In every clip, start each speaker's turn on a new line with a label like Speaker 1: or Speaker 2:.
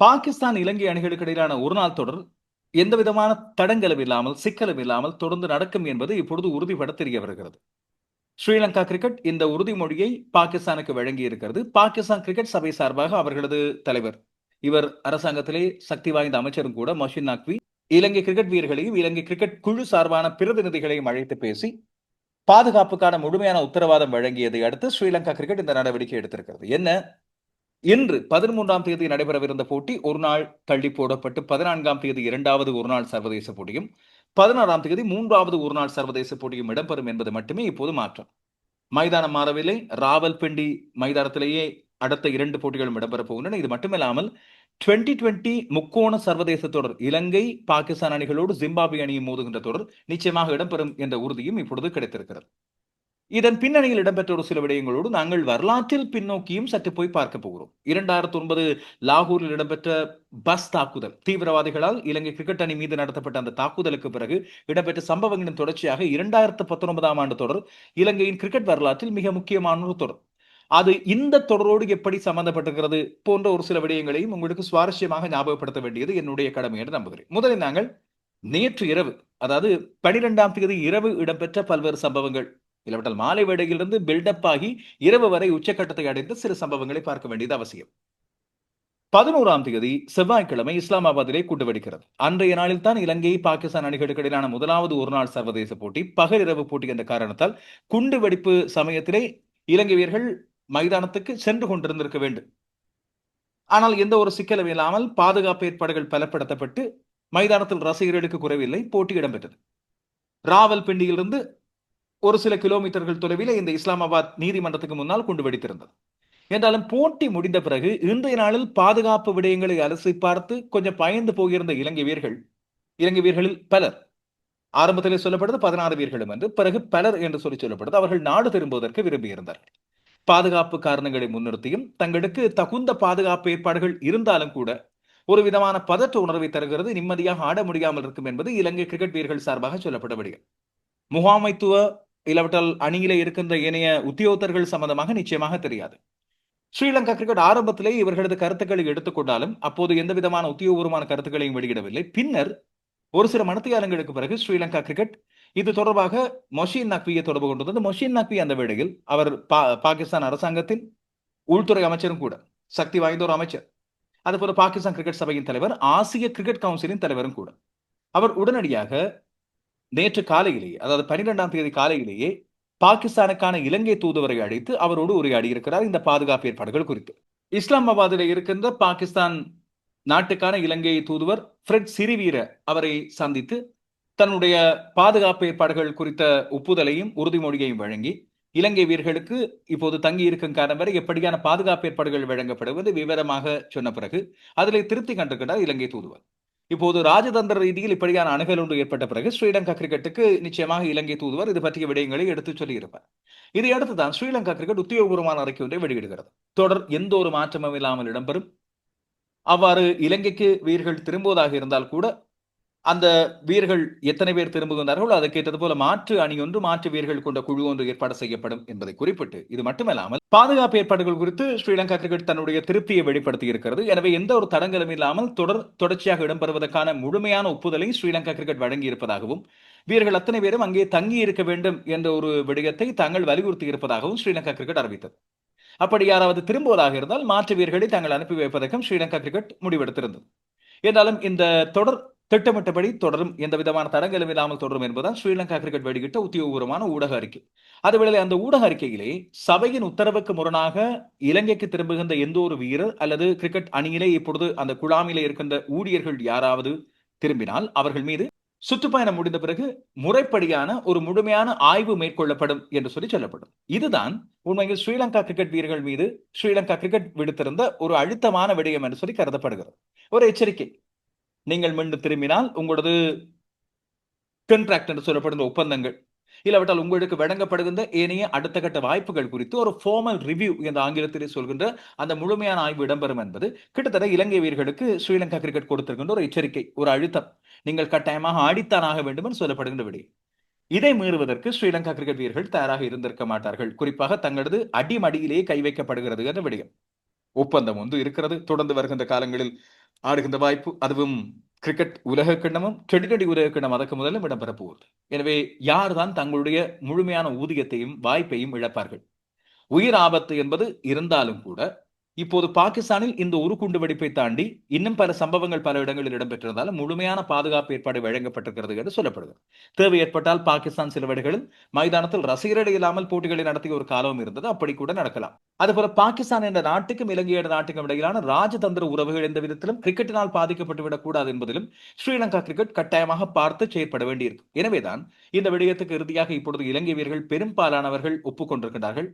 Speaker 1: பாகிஸ்தான் இலங்கை அணிகளுக்கு இடையிலான ஒருநாள் தொடர் எந்த விதமான தடங்களும் இல்லாமல் சிக்கலும் இல்லாமல் தொடர்ந்து நடக்கும் என்பது இப்பொழுது உறுதிபட தெரிய வருகிறது. ஸ்ரீலங்கா கிரிக்கெட் இந்த உறுதிமொழியை பாகிஸ்தானுக்கு வழங்கி இருக்கிறது. பாகிஸ்தான் கிரிக்கெட் சபை சார்பாக அவர்களது தலைவர் இவர் அரசாங்கத்திலே சக்தி வாய்ந்த அமைச்சரும் கூட மஷின் நக்வி இலங்கை கிரிக்கெட் வீரர்களையும் இலங்கை கிரிக்கெட் குழு சார்பான பிரதிநிதிகளையும் அழைத்து பேசி பாதுகாப்புக்கான முழுமையான உத்தரவாதம் வழங்கியதை அடுத்து ஸ்ரீலங்கா கிரிக்கெட் இந்த நடவடிக்கை எடுத்திருக்கிறது. என்ன? இன்று பதிமூன்றாம் தேதி நடைபெறவிருந்த போட்டி ஒரு நாள் தள்ளி போடப்பட்டு பதினான்காம் தேதி இரண்டாவது ஒரு நாள் சர்வதேச போட்டியும் பதினாறாம் தேதி மூன்றாவது ஒரு நாள் சர்வதேச போட்டியும் இடம்பெறும் என்பது மட்டுமே இப்போது மாற்றம். மைதானம் மாறவில்லை. ராவல்பிண்டி மைதானத்திலேயே அடுத்த இரண்டு போட்டிகளும் இடம்பெறப் போகின்றன. இது மட்டுமில்லாமல் டுவெண்டி டுவெண்டி முக்கோண சர்வதேச தொடர் இலங்கை பாகிஸ்தான் அணிகளோடு ஜிம்பாபே அணியும் மோதுகின்ற தொடர் நிச்சயமாக இடம்பெறும் என்ற உறுதியும் இப்பொழுது கிடைத்திருக்கிறது. இதன் பின்னணியில் இடம்பெற்ற ஒரு சில விடயங்களோடு நாங்கள் வரலாற்றில் பின்னோக்கியும் சற்று போய் பார்க்க போகிறோம். இரண்டாயிரத்தி ஒன்பது லாகூரில் இடம்பெற்ற பஸ் தாக்குதல் தீவிரவாதிகளால் இலங்கை கிரிக்கெட் அணி மீது நடத்தப்பட்ட அந்த தாக்குதலுக்கு பிறகு இடம்பெற்ற சம்பவங்களின் தொடர்ச்சியாக இரண்டாயிரத்து பத்தொன்பதாம் ஆண்டு தொடர் இலங்கையின் கிரிக்கெட் வரலாற்றில் மிக முக்கியமான ஒரு தொடர். அது இந்த தொடரோடு எப்படி சம்பந்தப்பட்டிருக்கிறது போன்ற ஒரு சில விடயங்களையும் உங்களுக்கு சுவாரஸ்யமாக ஞாபகப்படுத்த வேண்டியது என்னுடைய கடமை என்று நம்புகிறேன். முதலில் நாங்கள் நேற்று இரவு அதாவது பனிரெண்டாம் தேதி இரவு இடம்பெற்ற பல்வேறு சம்பவங்கள் இல்லாவிட்டால் மாலை வேடையிலிருந்து பில்டப் ஆகி இரவு வரை உச்சக்கட்டத்தை அடைந்த சில சம்பவங்களை பார்க்க வேண்டியது அவசியம். பதினோராம் தேதி செவ்வாய்க்கிழமை இஸ்லாமாபாத்திலே கூட்டு வெடிக்கிறது. அன்றைய நாளில் தான் இலங்கை பாகிஸ்தான் அணிகளுக்கு இடையிலான முதலாவது ஒருநாள் சர்வதேச போட்டி பகல் இரவு போட்டி என்ற காரணத்தால் குண்டு வெடிப்பு சமயத்திலே இலங்கை வீரர்கள் மைதானத்துக்கு சென்று கொண்டிருந்திருக்க வேண்டும். ஆனால் எந்த ஒரு சிக்கலும் இல்லாமல் பாதுகாப்பு ஏற்பாடுகள் பலப்படுத்தப்பட்டு மைதானத்தில் ரசிகர்களுக்கு குறைவில்லை போட்டி இடம்பெற்றது. ராவல்பிண்டியிலிருந்து ஒரு சில கிலோமீட்டர்கள் தொலைவில் இந்த இஸ்லாமாபாத் நீதிமன்றத்துக்கு முன்னால் கொண்டு வெடித்திருந்தது. என்றாலும் போட்டி முடிந்த பிறகு இன்றைய நாளில் பாதுகாப்பு விடயங்களை அலசி பார்த்து கொஞ்சம் பயந்து போகிருந்த இலங்கை வீரர்கள் இலங்கை வீரர்களில் பலர் ஆரம்பத்திலே சொல்லப்படுது பதினாறு வீரர்களும் என்று பிறகு பலர் என்று சொல்லி சொல்லப்படுது. அவர்கள் நாடு திரும்புவதற்கு விரும்பியிருந்தார்கள். பாதுகாப்பு காரணங்களை முன்னிறுத்தியும் தங்களுக்கு தகுந்த பாதுகாப்பு ஏற்பாடுகள் இருந்தாலும் கூட ஒரு விதமான பதற்ற உணர்வை தருகிறது நிம்மதியாக ஆட முடியாமல் இருக்கும் என்பது இலங்கை கிரிக்கெட் வீரர்கள் சார்பாக சொல்லப்படவில்லை முகாமைத்துவ இல்லாவிட்டால் அணியில இருக்கின்ற இணைய உத்தியோகத்தர்கள் சம்பந்தமாக நிச்சயமாக தெரியாது. ஸ்ரீலங்கா கிரிக்கெட் ஆரம்பத்திலே இவர்களது கருத்துக்களை எடுத்துக்கொண்டாலும் அப்போது எந்த விதமான உத்தியோகபூர்வமான கருத்துக்களையும் வெளியிடவில்லை. பின்னர் ஒரு சில மனத்தியாலங்களுக்கு பிறகு ஸ்ரீலங்கா கிரிக்கெட் இது தொடர்பாக மொஷின் நக்வியை தொடர்பு கொண்டிருந்தது. மொஷின் நக்வி அந்த வேளையில் அவர் பாகிஸ்தான் அரசாங்கத்தின் உள்துறை அமைச்சரும் கூட சக்தி வாய்ந்த ஒரு அமைச்சர். அதுபோல பாகிஸ்தான் கிரிக்கெட் சபையின் தலைவர் ஆசிய கிரிக்கெட் கவுன்சிலின் தலைவரும் கூட. அவர் உடனடியாக நேற்று காலையிலேயே அதாவது பனிரெண்டாம் தேதி காலையிலேயே பாகிஸ்தானுக்கான இலங்கை தூதுவரை அழைத்து அவரோடு உரையாடி இருக்கிறார் இந்த பாதுகாப்பு ஏற்பாடுகள் குறித்து. இஸ்லாமாபாத்தில் இருக்கின்ற பாகிஸ்தான் நாட்டுக்கான இலங்கை தூதுவர் ஃப்ரெட் சிறிவீர அவரை சந்தித்து தன்னுடைய பாதுகாப்பு ஏற்பாடுகள் குறித்த ஒப்புதலையும் உறுதிமொழியையும் வழங்கி இலங்கை வீரர்களுக்கு இப்போது தங்கி இருக்கும் காரணம் வரை எப்படியான பாதுகாப்பு ஏற்பாடுகள் வழங்கப்படுவது விவரமாக சொன்ன பிறகு அதில் திருப்தி கண்டிருக்கிறார் இலங்கை தூதுவர். இப்போது ராஜதந்திர ரீதியில் இப்படியான அணுகல் ஒன்று ஏற்பட்ட பிறகு ஸ்ரீலங்கா கிரிக்கெட்டுக்கு நிச்சயமாக இலங்கை தூதுவர் இது பற்றிய விடயங்களை எடுத்துச் சொல்லியிருப்பார். இதையடுத்து தான் ஸ்ரீலங்கா கிரிக்கெட் உத்தியோகபூர்வமான அறிக்கை ஒன்றை வெளியிடுகிறது. தொடர் எந்த ஒரு மாற்றமும் இல்லாமல் இடம்பெறும். அவ்வாறு இலங்கைக்கு வீரர்கள் திரும்புவதாக இருந்தால் கூட அந்த வீரர்கள் எத்தனை பேர் திரும்புகின்றார்களோ அதற்கேற்றது போல மாற்று அணி ஒன்று மாற்று வீரர்கள் கொண்ட குழு ஒன்று ஏற்பாடு செய்யப்படும் என்பதை குறிப்பிட்டு இது மட்டுமல்லாமல் பாதுகாப்பு ஏற்பாடுகள் குறித்து ஸ்ரீலங்கா கிரிக்கெட் தன்னுடைய திருப்தியை வெளிப்படுத்தி இருக்கிறது எனவே எந்த ஒரு தடங்களும் இல்லாமல் தொடர் தொடர்ச்சியாக இடம்பெறுவதற்கான முழுமையான ஒப்புதலை ஸ்ரீலங்கா கிரிக்கெட் வழங்கி இருப்பதாகவும் வீரர்கள் அத்தனை பேரும் அங்கே தங்கி இருக்க வேண்டும் என்ற ஒரு விடயத்தை தாங்கள் வலியுறுத்தி இருப்பதாகவும் ஸ்ரீலங்கா கிரிக்கெட் அறிவித்தது. அப்படி யாராவது திரும்புவதாக இருந்தால் மாற்று வீரர்களை தாங்கள் அனுப்பி வைப்பதற்கும் ஸ்ரீலங்கா கிரிக்கெட் முடிவெடுத்திருந்தது. என்றாலும் இந்த தொடர் திட்டமிட்டபடி தொடரும். எந்த விதமான தடங்களும் இல்லாமல் தொடரும் என்பதால் ஸ்ரீலங்கா கிரிக்கெட் வெளியிட்ட உத்தியோகபூர்வமான ஊடக அறிக்கை. அதுவேளை அந்த ஊடக அறிக்கையிலே சபையின் உத்தரவுக்கு முரணாக இலங்கைக்கு திரும்புகின்ற எந்த ஒரு வீரர் அல்லது கிரிக்கெட் அணியிலே இப்பொழுது அந்த குழாமிலே இருக்கின்ற ஊழியர்கள் யாராவது திரும்பினால் அவர்கள் மீது சுற்றுப்பயணம் முடிந்த பிறகு முறைப்படியான ஒரு முழுமையான ஆய்வு மேற்கொள்ளப்படும் என்று சொல்லி சொல்லப்படும். இதுதான் உண்மையில் ஸ்ரீலங்கா கிரிக்கெட் வீரர்கள் மீது ஸ்ரீலங்கா கிரிக்கெட் விடுத்திருந்த ஒரு அழுத்தமான விடயம் என்று சொல்லி கருதப்படுகிறது. ஒரு எச்சரிக்கை. நீங்கள் மீண்டும் திரும்பினால் உங்களது கண்ட்ராக்ட் என்று சொல்லப்படுகிற ஒப்பந்தங்கள். இல்லாவிட்டால் உங்களுக்கு வழங்கப்படுகின்ற ஏனைய அடுத்த கட்ட வாய்ப்புகள் குறித்து ஒரு ஃபார்மல் ரிவ்யூ என்ற ஆங்கிலத்திலே சொல்கின்ற அந்த முழுமையான ஆய்வு இடம்பெறும் என்பது கிட்டத்தட்ட இலங்கை வீரர்களுக்கு ஸ்ரீலங்கா கிரிக்கெட் கொடுத்திருக்கின்ற ஒரு எச்சரிக்கை ஒரு அழுத்தம். நீங்கள் கட்டாயமாக ஆடித்தான் ஆக வேண்டும் என்று சொல்லப்படுகின்ற விடை. இதை மீறுவதற்கு ஸ்ரீலங்கா கிரிக்கெட் வீரர்கள் தயாராக இருந்திருக்க மாட்டார்கள். குறிப்பாக தங்களது அடிமடியிலேயே கை வைக்கப்படுகிறது என்ற விடயம். ஒப்பந்தம் ஒன்று இருக்கிறது. தொடர்ந்து வருகின்ற காலங்களில் ஆடுகின்ற வாய்ப்பு அதுவும் கிரிக்கெட் உலக கிண்ணமும் டுவெண்டி உலக கிண்ணம் அதற்கு முதலும் இடம்பெற போகுது எனவே யார்தான் தங்களுடைய முழுமையான ஊதியத்தையும் வாய்ப்பையும் இழப்பார்கள்? உயிர் ஆபத்து என்பது இருந்தாலும் கூட இப்போது பாகிஸ்தானில் இந்த ஒரு குண்டு வெடிப்பை தாண்டி இன்னும் பல சம்பவங்கள் பல இடங்களில் இடம்பெற்றிருந்தாலும் முழுமையான பாதுகாப்பு ஏற்பாடு வழங்கப்பட்டிருக்கிறது என்று சொல்லப்படுகிறது தேவை ஏற்பட்டால் பாகிஸ்தான் சில வீடுகளில் மைதானத்தில் ரசிகர்கள் இல்லாமல் போட்டிகளை நடத்திய ஒரு காலமும் இருந்தது. அப்படி கூட நடக்கலாம். அதுபோல பாகிஸ்தான் என்ற நாட்டுக்கும் இலங்கை என்ற நாட்டுக்கும் இடையிலான ராஜதந்திர உறவுகள் எந்த விதத்திலும் கிரிக்கெட்டினால் பாதிக்கப்பட்டுவிடக் கூடாது என்பதிலும் ஸ்ரீலங்கா கிரிக்கெட் கட்டாயமாக பார்த்து செயற்பட வேண்டியிருக்கும். எனவேதான் இந்த விடயத்துக்கு இறுதியாக இப்பொழுது இலங்கை வீரர்கள் பெரும்பாலானவர்கள் ஒப்புக்கொண்டிருக்கிறார்கள்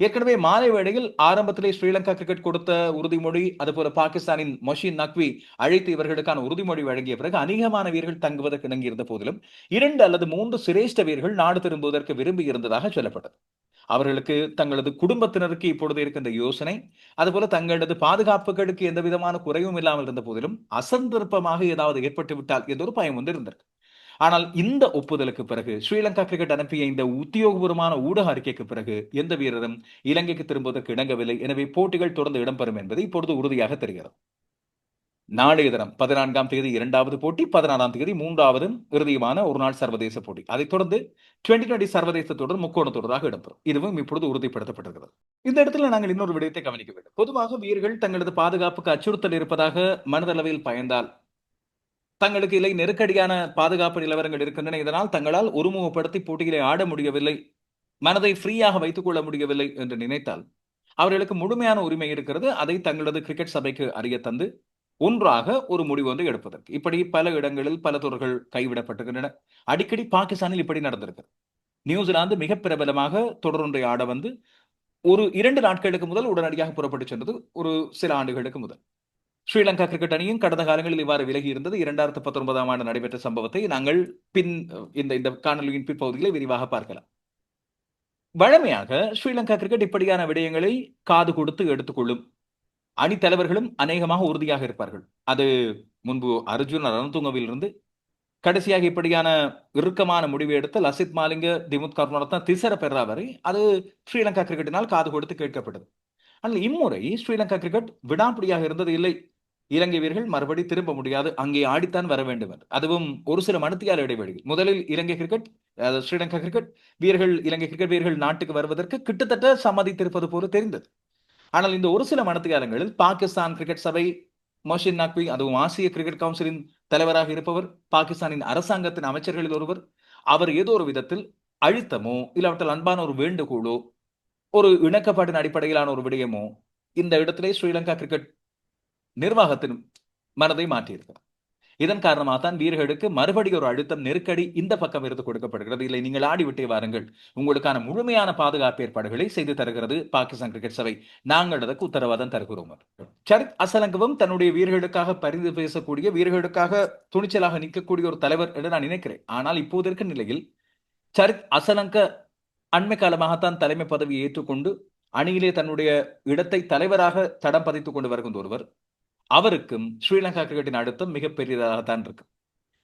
Speaker 1: ஏற்கனவே மாலை வேளையில் ஆரம்பத்திலே ஸ்ரீலங்கா கிரிக்கெட் கொடுத்த உறுதிமொழி அதுபோல பாகிஸ்தானின் மொஷின் நக்வி அழைத்து இவர்களுக்கான உறுதிமொழி வழங்கிய பிறகு அநேகமான வீரர்கள் தங்குவதற்கு இணங்கியிருந்த போதிலும் இரண்டு அல்லது மூன்று சிரேஷ்ட வீரர்கள் நாடு திரும்புவதற்கு விரும்பி இருந்ததாக சொல்லப்பட்டது. அவர்களுக்கு தங்களது குடும்பத்தினருக்கு இப்பொழுது இருக்கின்ற யோசனை அதுபோல தங்களது பாதுகாப்புகளுக்கு எந்த விதமான குறைவும் இல்லாமல் இருந்த போதிலும் அசந்தர்ப்பமாக ஏதாவது ஏற்பட்டு விட்டால் என்ற ஒரு பயம் வந்து இருந்திருக்கு. ஆனால் இந்த ஒப்புதலுக்கு பிறகு ஸ்ரீலங்கா கிரிக்கெட் அனுப்பிய இந்த உத்தியோகபூர்வமான ஊடக அறிக்கைக்கு பிறகு எந்த வீரரும் இலங்கைக்கு திரும்புவதற்கு இணங்கவில்லை. எனவே போட்டிகள் தொடர்ந்து இடம்பெறும் என்பது இப்பொழுது உறுதியாக தெரிகிறது. நாளைய தினம் பதினான்காம் தேதி இரண்டாவது போட்டி பதினாறாம் தேதி மூன்றாவது இறுதியுமான ஒரு நாள் சர்வதேச போட்டி. அதைத் தொடர்ந்து டுவெண்டி டுவெண்டி சர்வதேச தொடர் முக்கோண தொடராக இடம்பெறும். இதுவும் இப்பொழுது உறுதிப்படுத்தப்பட்டிருக்கிறது. இந்த இடத்துல நாங்கள் இன்னொரு விடயத்தை கவனிக்க வேண்டும். பொதுவாக வீரர்கள் தங்களது பாதுகாப்புக்கு அச்சுறுத்தல் இருப்பதாக மனதளவில் பயந்தால் தங்களுக்கு இல்லை நெருக்கடியான பாதுகாப்பு நிலவரங்கள் இருக்கின்றன. இதனால் தங்களால் ஒருமுகப்படுத்தி போட்டிகளை ஆட முடியவில்லை மனதை ஃப்ரீயாக வைத்துக் கொள்ள முடியவில்லை என்று நினைத்தால் அவர்களுக்கு முழுமையான உரிமை இருக்கிறது. அதை தங்களது கிரிக்கெட் சபைக்கு அறிய தந்து ஒன்றாக ஒரு முடிவு வந்து எடுப்பதற்கு. இப்படி பல இடங்களில் பல துறைகள் கைவிடப்பட்டிருக்கின்றன அடிக்கடி பாகிஸ்தானில் இப்படி நடந்திருக்கு. நியூசிலாந்து மிக பிரபலமாக தொடரொன்றை ஆட வந்து ஒரு இரண்டு நாட்களுக்கு முதல் உடனடியாக புறப்பட்டு சென்றது ஒரு சில ஆண்டுகளுக்கு முதல். ஸ்ரீலங்கா கிரிக்கெட் அணியும் கடந்த காலங்களில் இவ்வாறு விலகி இருந்தது இரண்டாயிரத்து பத்தொன்பதாம் ஆண்டு நடைபெற்ற சம்பவத்தை நாங்கள் பின் இந்த இந்த காணொலியின் பிற்பகுதிகளை விரிவாக பார்க்கலாம். வழமையாக ஸ்ரீலங்கா கிரிக்கெட் இப்படியான விடயங்களை காது கொடுத்து எடுத்துக்கொள்ளும் அணி தலைவர்களும் அநேகமாக உறுதியாக இருப்பார்கள். அது முன்பு அர்ஜுன் ரணதுங்கவில் இருந்து கடைசியாக இப்படியான இறுக்கமான முடிவை எடுத்த லசித் மாலிங்க திமுத் கருணாரத்ன திசர பெறா வரை அது ஸ்ரீலங்கா கிரிக்கெட்டினால் காது கொடுத்து கேட்கப்பட்டது. ஆனால் இம்முறை ஸ்ரீலங்கா கிரிக்கெட் விடாப்பிடியாக இருந்தது இல்லை. இலங்கை வீரர்கள் மறுபடி திரும்ப முடியாது. அங்கே ஆடித்தான் வர வேண்டும் என்று அதுவும் ஒரு சில மனுத்தியால இடைவெளியில். முதலில் இலங்கை கிரிக்கெட் ஸ்ரீலங்கா கிரிக்கெட் வீரர்கள் இலங்கை கிரிக்கெட் வீரர்கள் நாட்டுக்கு வருவதற்கு கிட்டத்தட்ட சம்மதித்திருப்பது போல தெரிந்தது. ஆனால் இந்த ஒரு சில மனத்தியாலங்களில் பாகிஸ்தான் கிரிக்கெட் சபை மொஷின் நக்வி அதுவும் ஆசிய கிரிக்கெட் கவுன்சிலின் தலைவராக இருப்பவர் பாகிஸ்தானின் அரசாங்கத்தின் அமைச்சர்களில் ஒருவர் அவர் ஏதோ ஒரு விதத்தில் அழுத்தமோ இல்லாவிட்டால் அன்பான ஒரு வேண்டுகோளோ ஒரு இணக்கப்பாட்டின் அடிப்படையிலான ஒரு விடயமோ இந்த இடத்திலே ஸ்ரீலங்கா கிரிக்கெட் நிர்வாகத்தின் மனதை மாற்றியிருக்கிறார் இதன் காரணமாக தான் வீரர்களுக்கு மறுபடி ஒரு அழுத்தம் நெருக்கடி இந்த பக்கம் இருந்து கொடுக்கப்படுகிறது. இல்லை நீங்கள் ஆடிவிட்டே வாருங்கள். உங்களுக்கான முழுமையான பாதுகாப்பு ஏற்பாடுகளை செய்து தருகிறது பாகிஸ்தான் கிரிக்கெட் சபை. நாங்கள் அதற்கு உத்தரவாதம் தருகிறோம். சரித் அசலங்கவும் தன்னுடைய வீரர்களுக்காக பரிந்து பேசக்கூடிய வீரர்களுக்காக துணிச்சலாக நிற்கக்கூடிய ஒரு தலைவர் என்று நான் நினைக்கிறேன். ஆனால் இப்போது இருக்க நிலையில் சரித் அசலங்க அண்மை காலமாகத்தான் தலைமை பதவியை ஏற்றுக்கொண்டு அணியிலே தன்னுடைய இடத்தை தலைவராக தடம் பதித்துக் கொண்டு வருகின்ற ஒருவர். அவருக்கும் ஸ்ரீலங்கா கிரிக்கெட்டின் அழுத்தம் மிகப்பெரியதாகத்தான் இருக்கு.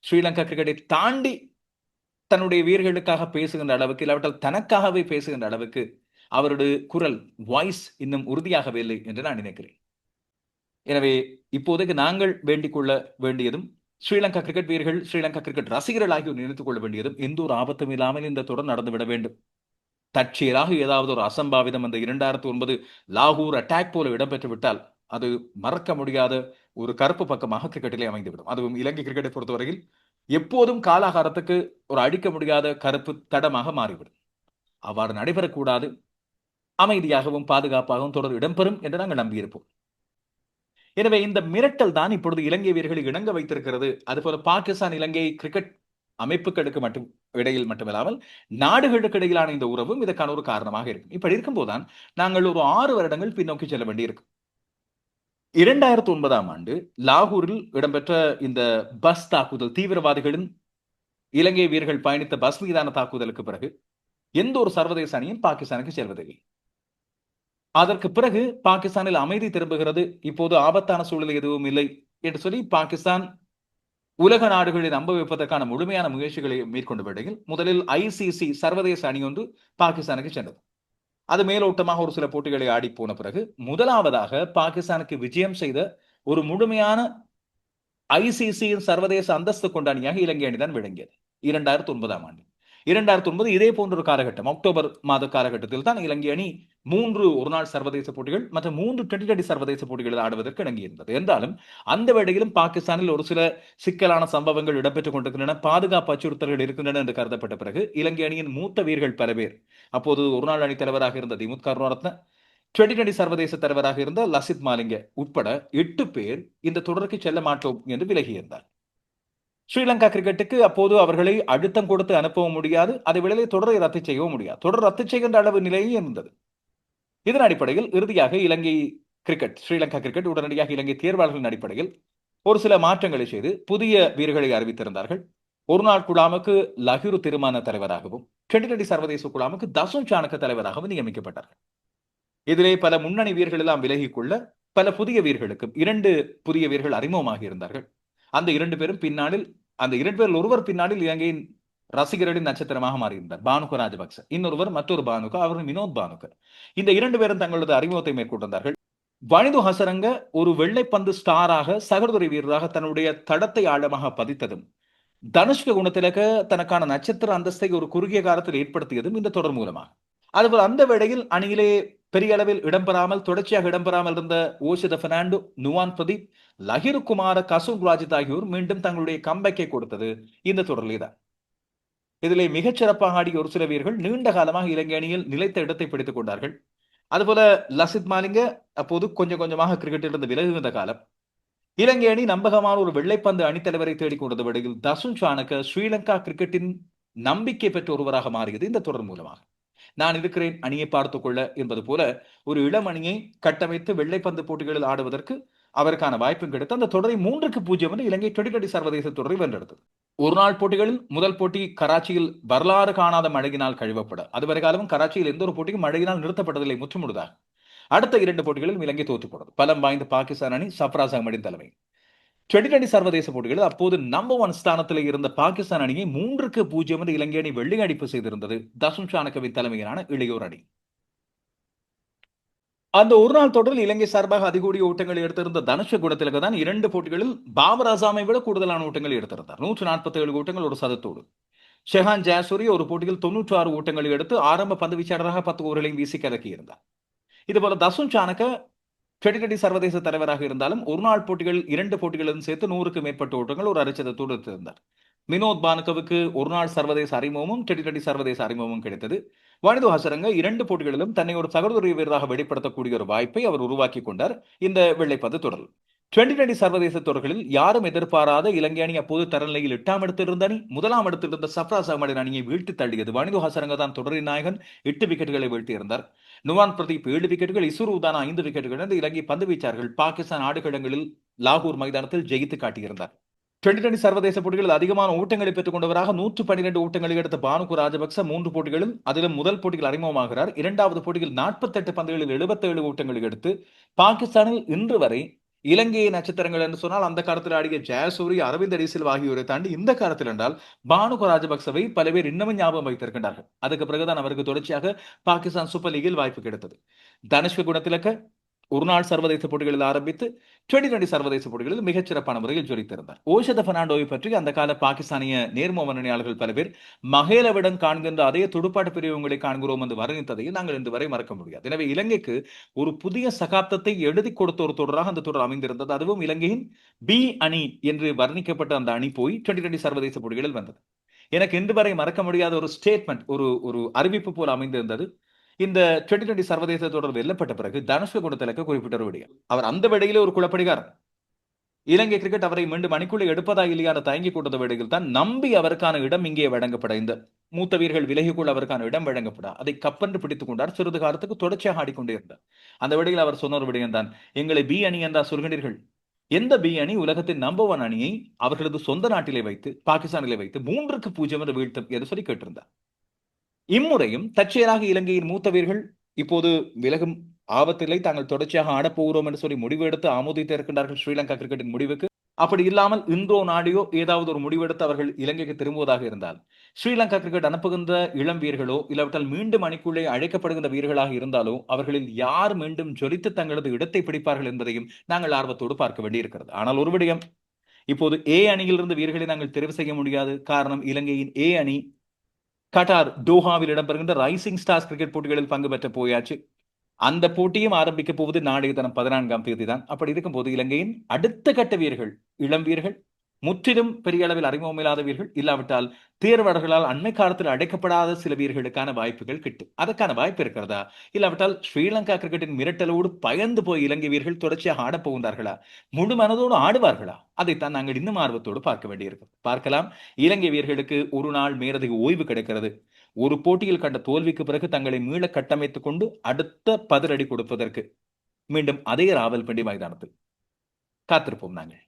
Speaker 1: ஸ்ரீலங்கா கிரிக்கெட்டை தாண்டி தன்னுடைய வீரர்களுக்காக பேசுகின்ற அளவுக்கு இல்லாவிட்டால் தனக்காகவே பேசுகின்ற அளவுக்கு அவருடைய குரல் வாய்ஸ் இன்னும் உறுதியாகவே இல்லை என்று நான் நினைக்கிறேன். எனவே இப்போதைக்கு நாங்கள் வேண்டிக் கொள்ள வேண்டியதும் ஸ்ரீலங்கா கிரிக்கெட் வீரர்கள் ஸ்ரீலங்கா கிரிக்கெட் ரசிகர்கள் ஆகியோர் நினைத்துக் கொள்ள வேண்டியதும் எந்த ஒரு ஆபத்தும் இல்லாமல் இந்த தொடர் நடந்துவிட வேண்டும். தற்செயலாக ஏதாவது ஒரு அசம்பாவிதம் அந்த இரண்டாயிரத்தி ஒன்பது லாகூர் அட்டாக் போல இடம்பெற்று விட்டால் அது மறக்க முடியாத ஒரு கருப்பு பக்கமாக கிரிக்கெட்டிலே அமைந்துவிடும். அதுவும் இலங்கை கிரிக்கெட்டை பொறுத்தவரையில் எப்போதும் காலாகாரத்துக்கு ஒரு அழிக்க முடியாத கருப்பு தடமாக மாறிவிடும். அவ்வாறு நடைபெறக்கூடாது. அமைதியாகவும் பாதுகாப்பாகவும் தொடர் இடம்பெறும் என்று நாங்கள் நம்பியிருப்போம். எனவே இந்த மிரட்டல் தான் இப்பொழுது இலங்கை வீரர்களை இணங்க வைத்திருக்கிறது. அதுபோல பாகிஸ்தான் இலங்கை கிரிக்கெட் அமைப்புகளுக்கு மட்டும் இடையில் மட்டுமில்லாமல் நாடுகளுக்கு இடையிலான இந்த உறவும் இதற்கான ஒரு காரணமாக இருக்கும். இப்படி இருக்கும்போதுதான் நாங்கள் ஒரு ஆறு வருடங்கள் பின்னோக்கி செல்ல வேண்டியிருக்கும் இரண்டாயிரத்தி ஒன்பதாம் ஆண்டு லாகூரில் இடம்பெற்ற இந்த பஸ் தாக்குதல் தீவிரவாதிகளின் இலங்கை வீரர்கள் பயணித்த பஸ் மீதான தாக்குதலுக்கு பிறகு எந்த ஒரு சர்வதேச அணியும் பாகிஸ்தானுக்கு செல்வதில்லை. அதற்கு பிறகு பாகிஸ்தானில் அமைதி திரும்புகிறது. இப்போது ஆபத்தான சூழ்நிலை எதுவும் இல்லை என்று சொல்லி பாகிஸ்தான் உலக நாடுகளை நம்ப வைப்பதற்கான முழுமையான முயற்சிகளை மேற்கொண்ட வேளையில் முதலில் ஐசிசி சர்வதேச அணி ஒன்று பாகிஸ்தானுக்கு சென்றது. அது மேலோட்டமாக ஒரு சில போட்டிகளை ஆடி போன பிறகு முதலாவதாக பாகிஸ்தானுக்கு விஜயம் செய்த ஒரு முழுமையான ஐசிசியின் சர்வதேச அந்தஸ்து கொண்ட அணியாக இலங்கை அணிதான் விளங்கியது. இரண்டாயிரத்தி ஒன்பதாம் ஆண்டு. இரண்டாயிரத்தி ஒன்பது இதே போன்ற ஒரு காலகட்டம் அக்டோபர் மாத காலகட்டத்தில் தான் இலங்கை அணி மூன்று ஒருநாள் சர்வதேச போட்டிகள் மற்றும் மூன்று டுவெண்டி டுவெண்டி சர்வதேச போட்டிகளில் ஆடுவதற்கு இணங்கியிருந்தது என்றாலும் அந்த வேளையிலும் பாகிஸ்தானில் ஒரு சில சிக்கலான சம்பவங்கள் இடம்பெற்றுக் கொண்டிருக்கின்றன பாதுகாப்பு அச்சுறுத்தல்கள் இருக்கின்றன என்று கருதப்பட்ட பிறகு இலங்கை அணியின் மூத்த வீரர்கள் பல பேர் அப்போது ஒருநாள் அணி தலைவராக இருந்த திமுத் கருணாரத்ன டுவெண்டி டுவெண்டி சர்வதேச தலைவராக இருந்த லசித் மாலிங்க உட்பட எட்டு பேர் இந்த தொடருக்கு செல்ல மாட்டோம் என்று விலகியிருந்தார். ஸ்ரீலங்கா கிரிக்கெட்டுக்கு அப்போது அவர்களை அழுத்தம் கொடுத்து அனுப்பவும் முடியாது அதை விளையை தொடரை ரத்து செய்யவும் முடியாது. தொடர் ரத்து செய்கின்ற அளவு நிலையே இருந்தது. இதன் அடிப்படையில் இறுதியாக இலங்கை கிரிக்கெட் ஸ்ரீலங்கா கிரிக்கெட் உடனடியாக இலங்கை தேர்வாளர்களின் அடிப்படையில் ஒரு சில மாற்றங்களை செய்து புதிய வீரர்களை அறிவித்திருந்தார்கள். ஒரு நாள் குழாமுக்கு லஹிரு திருமான தலைவராகவும் டுவெண்டி டுவெண்டி சர்வதேச குழாமுக்கு தசுன் சாணக்க தலைவராகவும் நியமிக்கப்பட்டார்கள். இதிலே பல முன்னணி வீரர்கள் எல்லாம் விலகிக் கொள்ள பல புதிய வீரர்களுக்கும் இரண்டு புதிய வீரர்கள் அறிமுகமாக இருந்தார்கள். அந்த இரண்டு பேரும் பின்னாளில் அந்த இரண்டு பேரில் ஒருவர் பின்னாளில் இலங்கையின் ரசிகர்களின் நட்சத்திரமாக மாறியிருந்தார். பானுக ராஜபக்ச. இன்னொருவர் மற்றொரு பானுக அவர் வினோத் பானுக. இந்த இரண்டு பேரும் தங்களது அறிமுகத்தை மேற்கொண்டிருந்தார்கள். வனிது ஹசரங்க ஒரு வெள்ளைப்பந்து ஸ்டாராக சகோதரி வீரராக தன்னுடைய தடத்தை ஆழமாக பதித்ததும் தனுஷ்க குணத்திலக தனக்கான நட்சத்திர அந்தஸ்தை ஒரு குறுகிய காலத்தில் ஏற்படுத்தியதும் இந்த தொடர் மூலமாக. அதுபோல் அந்த வேளையில் அணியிலே பெரிய அளவில் இடம்பெறாமல் தொடர்ச்சியாக இடம்பெறாமல் இருந்த ஓஷித பெர்னாண்டோ நுவான் பிரதீப் லஹிரு குமார கசூன் ராஜித் ஆகியோர் மீண்டும் தங்களுடைய கம்பைக்கை கொடுத்தது இந்த தொடரிலே தான் இதில் மிகச்சிறப்பாக ஆடிய ஒரு சில வீரர்கள் நீண்ட காலமாக இலங்கை அணியில் நிலைத்த இடத்தை பிடித்துக் கொண்டார்கள். அதுபோல லசித் மாலிங்க அப்போது கொஞ்சம் கொஞ்சமாக கிரிக்கெட்டிலிருந்து விலகுகின்ற காலம். இலங்கை அணி நம்பகமான ஒரு வெள்ளைப்பந்து அணித்தலைவரை தேடிக்கொண்டது கொண்டது தசுன் சாணக்க ஸ்ரீலங்கா கிரிக்கெட்டின் நம்பிக்கை பெற்ற ஒருவராக மாறியது இந்த தொடர் மூலமாக. நான் இருக்கிறேன் அணியை பார்த்துக் கொள்ள என்பது போல ஒரு இளம் அணியை கட்டமைத்து வெள்ளைப்பந்து போட்டிகளில் ஆடுவதற்கு அவருக்கான வாய்ப்பும் கிடைத்து அந்த தொடரை மூன்றுக்கு பூஜ்ஜியம் என்று இலங்கை டுவெண்டி டுவெண்டி சர்வதேச தொடரை வென்றெடுத்தது. ஒரு நாள் போட்டிகளில் முதல் போட்டி கராச்சியில் வரலாறு காணாத மழையினால் கழுவப்பட. அதுவரை காலமும் கராச்சியில் எந்த ஒரு போட்டியும் மழையினால் நிறுத்தப்பட்டதில்லை முற்றுமுழுதாக. அடுத்த இரண்டு போட்டிகளில் இலங்கை தோற்று போனது. பலம் வாய்ந்த பாகிஸ்தான் அணி சப்ராஸ் அகமடின் தலைமை. டுவெண்டி டுவெண்டி சர்வதேச போட்டிகளில் அப்போது நம்பர் ஒன் ஸ்தானத்தில் இருந்த பாகிஸ்தான் அணியை மூன்றுக்கு பூஜ்ஜியம் என்று இலங்கை அணி வெள்ளி அடிப்பு செய்திருந்தது. தசும் ஷானகவின் தலைமையிலான இளையோர் அணி. அந்த ஒரு நாள் தொடரில் இலங்கை சார்பாக அதிகூடிய ஓட்டங்களை எடுத்திருந்த தனுஷ குணத்திற்கு தான் இரண்டு போட்டிகளில் பாபர் அசாமை விட கூடுதலான ஓட்டங்களை எடுத்திருந்தார். நூற்று நாற்பத்தி ஏழு ஓட்டங்கள் ஒரு சதத்தோடு. ஷெஹான் ஜாசூரி ஒரு போட்டியில் தொன்னூற்றி ஆறு ஓட்டங்களை எடுத்து ஆரம்ப பந்து வீச்சாளராக பத்து ஓவர்களையும் வீசி கலக்கியிருந்தார் இதுபோல தசுன் சாணக்க டுவெண்டி சர்வதேச தலைவராக இருந்தாலும் ஒரு நாள் போட்டிகள் இரண்டு போட்டிகளிலும் சேர்த்து நூறுக்கு மேற்பட்ட ஓட்டங்கள் ஒரு அரைச்சதத்தோடு எடுத்திருந்தார். வினோத் பானுக்கவுக்கு ஒரு நாள் சர்வதேச அறிமுகமும் டுவெண்டி டுவெண்டி சர்வதேச அறிமுகமும் கிடைத்தது. வனிது ஹசரங்க இரண்டு போட்டிகளிலும் தன்னை ஒரு சகோதரி வீரராக வெளிப்படுத்தக்கூடிய ஒரு வாய்ப்பை அவர் உருவாக்கி கொண்டார். இந்த வெள்ளைப்பந்து தொடர். டுவெண்டி டுவெண்டி சர்வதேச தொடர்களில் யாரும் எதிர்பாராத இலங்கை அணி அப்போது தரநிலையில் எட்டாம் இடத்திலிருந்த அணி முதலாம் இடத்திலிருந்த சப்ராஸ் அகமடின் அணியை வீழ்த்தி தள்ளியது. வனிது ஹசரங்க தான் தொடரின் நாயகன். எட்டு விக்கெட்டுகளை வீழ்த்தியிருந்தார் நுவான் பிரதீப் ஏழு விக்கெட்டுகள் இசுரு உதான ஐந்து விக்கெட்டுகள் இலங்கை பந்து வீச்சார்கள் பாகிஸ்தான் ஆடுகளங்களில் லாகூர் மைதானத்தில் ஜெயித்து காட்டியிருந்தார். டுவெண்டி டுவெண்டி சர்வதேச போட்டிகளில் அதிகமான ஓட்டங்களை பெற்றுக் கொண்டவராக நூற்று பன்னிரண்டு ஓட்டங்களை எடுத்த பானுகு ராஜபக்ச மூன்று போட்டிகளும் அதிலும் முதல் போட்டியில் அறிமுகமாகிறார். இரண்டாவது போட்டியில் நாற்பத்தெட்டு பந்துகளில் எழுபத்தேழு ஓட்டங்களை எடுத்து பாகிஸ்தானில் இன்று வரை இலங்கையை நட்சத்திரங்கள் என்று சொன்னால் அந்த காலத்தில் ஆடிய ஜெயசூரி அரவிந்த் அடிசில் ஆகியோரை தாண்டி இந்த காலத்தில் என்றால் பானுக ராஜபக்சவை பல பேர் இன்னமும் ஞாபகம் வைத்திருக்கின்றார்கள். அதுக்கு பிறகுதான் அவருக்கு தொடர்ச்சியாக பாகிஸ்தான் சூப்பர் லீகில் வாய்ப்பு கிடைத்தது. தனுஷ்க குணத்திலக்க ஒரு நாள் சர்வதேச போட்டிகளில் ஆரம்பித்து டுவெண்டி டுவெண்டி சர்வதேச போட்டிகளில் மிகச்சிறப்பான முறையில் ஜொலித்திருந்தார். ஓஷத பெர்னாண்டோவை பற்றி அந்த கால பாகிஸ்தானிய நேர்ம வர்ணனையாளர்கள் பல பேர் மகேலவிடம் காண்கின்ற அதே துடுப்பாட்டு பிரிவுகளை காண்கிறோம் என்று வர்ணித்ததையும் நாங்கள் இன்று வரை மறக்க முடியாது. எனவே இலங்கைக்கு ஒரு புதிய சகாப்தத்தை எழுதி கொடுத்த ஒரு தொடராக அந்த தொடர் அமைந்திருந்தது. அதுவும் இலங்கையின் பி அணி என்று வர்ணிக்கப்பட்ட அந்த அணி போய் டுவெண்டி டுவெண்டி சர்வதேச போட்டிகளில் வந்தது. எனக்கு இன்று வரை மறக்க முடியாத ஒரு ஸ்டேட்மெண்ட் ஒரு ஒரு அறிவிப்பு போல் அமைந்திருந்தது. இந்த டுவெண்டி டுவெண்டி சர்வதேச தொடர் வெல்லப்பட்ட பிறகு தனுஷ்க குணத்திலக்க குறிப்பிட்ட ஒரு விடயம் அவர் அந்த வேடையிலே ஒரு குழப்படிகாரன் இலங்கை கிரிக்கெட் அவரை மீண்டும் அணிக்குள்ளே எடுப்பதா இல்லையா தயங்கி கொண்டத வேடையில் தான் நம்பி அவருக்கான இடம் இங்கே வழங்கப்பட இந்த மூத்த வீரர்கள் விலகிக்குள் அவருக்கான இடம் வழங்கப்பட அதை கப்பென்று பிடித்துக் கொண்டார் சிறிது காலத்துக்கு தொடர்ச்சியாக ஆடிக்கொண்டே இருந்தார் அந்த வேடையில் அவர் சொன்ன ஒரு விடயம் தான் எங்களை பி அணி என்றா சொல்கிறீர்கள் எந்த பி அணி உலகத்தின் நம்பர் ஒன் அணியை அவர்களது சொந்த நாட்டிலே வைத்து பாகிஸ்தானிலே வைத்து மூன்றுக்கு பூஜ்ஜியம் என்று வீழ்த்தம் என்று சொல்லி கேட்டிருந்தார். இம்முறையும் தற்செயலாக இலங்கையின் மூத்தவீர்கள் இப்போது விலகும் ஆபத்தில்லை. தாங்கள் தொடர்ச்சியாக ஆடப்போகிறோம் என்று சொல்லி முடிவு எடுத்து ஆமோதித்து இருக்கின்றார்கள் ஸ்ரீலங்கா கிரிக்கெட்டின் முடிவுக்கு. அப்படி இல்லாமல் இன்றோ நாடியோ ஏதாவது ஒரு முடிவெடுத்து அவர்கள் இலங்கைக்கு திரும்புவதாக இருந்தால் ஸ்ரீலங்கா கிரிக்கெட் அனுப்புகின்ற இளம் வீரர்களோ இல்லாவிட்டால் மீண்டும் அணிக்குள்ளே அழைக்கப்படுகின்ற வீரர்களாக இருந்தாலோ அவர்களில் யார் மீண்டும் ஜொலித்து தங்களது இடத்தை பிடிப்பார்கள் என்பதையும் நாங்கள் ஆர்வத்தோடு பார்க்க வேண்டியிருக்கிறது. ஆனால் ஒரு விடயம் இப்போது ஏ அணியிலிருந்து வீரர்களை நாங்கள் தெரிவு செய்ய முடியாது. காரணம் இலங்கையின் ஏ அணி கட்டார் டோஹாவில் இடம்பெறுகின்ற ரைசிங் ஸ்டார்ஸ் கிரிக்கெட் போட்டிகளில் பங்கு பெற்ற போயாச்சு. அந்த போட்டியும் ஆரம்பிக்க போவது நாளைய தினம் பதினான்காம் தேதி தான் அப்படி இருக்கும்போது இலங்கையின் அடுத்த கட்ட வீரர்கள் இளம் வீரர்கள் முற்றிலும் பெரிய அளவில் அறிமுகம் இல்லாத வீரர்கள் இல்லாவிட்டால் தேர்வாளர்களால் அண்மை காலத்தில் அடைக்கப்படாத சில வீரர்களுக்கான வாய்ப்புகள் கிட்டும். அதற்கான வாய்ப்பு இருக்கிறதா? இல்லாவிட்டால் ஸ்ரீலங்கா கிரிக்கெட்டின் மிரட்டலோடு பயந்து போய் இலங்கை வீரர்கள் தொடர்ச்சியாக ஆடப் போகின்றார்களா? முழு மனதோடு ஆடுவார்களா? அதைத்தான் நாங்கள் இன்னும் ஆர்வத்தோடு பார்க்க வேண்டியிருக்கும். பார்க்கலாம். இலங்கை வீரர்களுக்கு ஒரு நாள் மேலதிக ஓய்வு கிடைக்கிறது. ஒரு போட்டியில் கண்ட தோல்விக்கு பிறகு தங்களை மீள கட்டமைத்துக் கொண்டு அடுத்த பதிலடி கொடுப்பதற்கு மீண்டும் அதே ராவல்பிண்டி மைதானத்தில் காத்திருப்போம் நாங்கள்.